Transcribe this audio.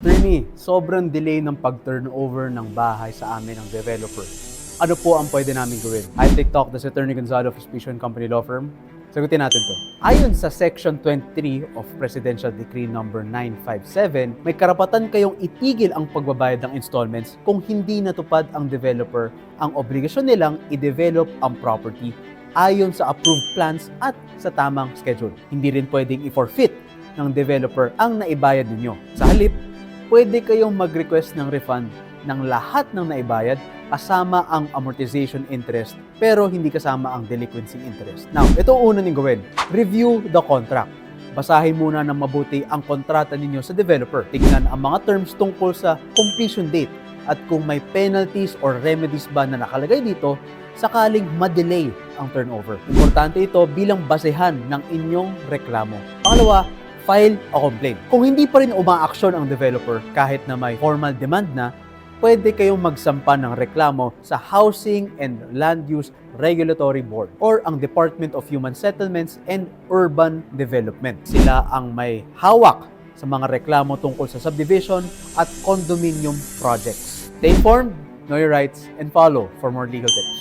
Attorney, sobrang delay ng pag-turnover ng bahay sa amin ng developer. Ano po ang pwede namin gawin? I'll take talk si Attorney Gonzalo of Suspicion Company Law Firm. Sagutin natin to. Ayon sa Section 23 of Presidential Decree Number 957, may karapatan kayong itigil ang pagbabayad ng installments kung hindi natupad ang developer ang obligasyon nilang i-develop ang property ayon sa approved plans at sa tamang schedule. Hindi rin pwedeng i-forfeit ng developer ang naibayad ninyo. Sa halip, pwede kayong mag-request ng refund ng lahat ng naibayad kasama ang amortization interest pero hindi kasama ang delinquency interest. Now, ito una niyong gawin. Review the contract. Basahin muna ng mabuti ang kontrata ninyo sa developer. Tingnan ang mga terms tungkol sa completion date at kung may penalties or remedies ba na nakalagay dito sakaling ma-delay ang turnover. Importante ito bilang basehan ng inyong reklamo. Pangalawa, file a complaint. Kung hindi pa rin umaaksyon ang developer kahit na may formal demand na, pwede kayong magsampa ng reklamo sa Housing and Land Use Regulatory Board or ang Department of Human Settlements and Urban Development. Sila ang may hawak sa mga reklamo tungkol sa subdivision at condominium projects. Stay informed, know your rights, and follow for more legal tips.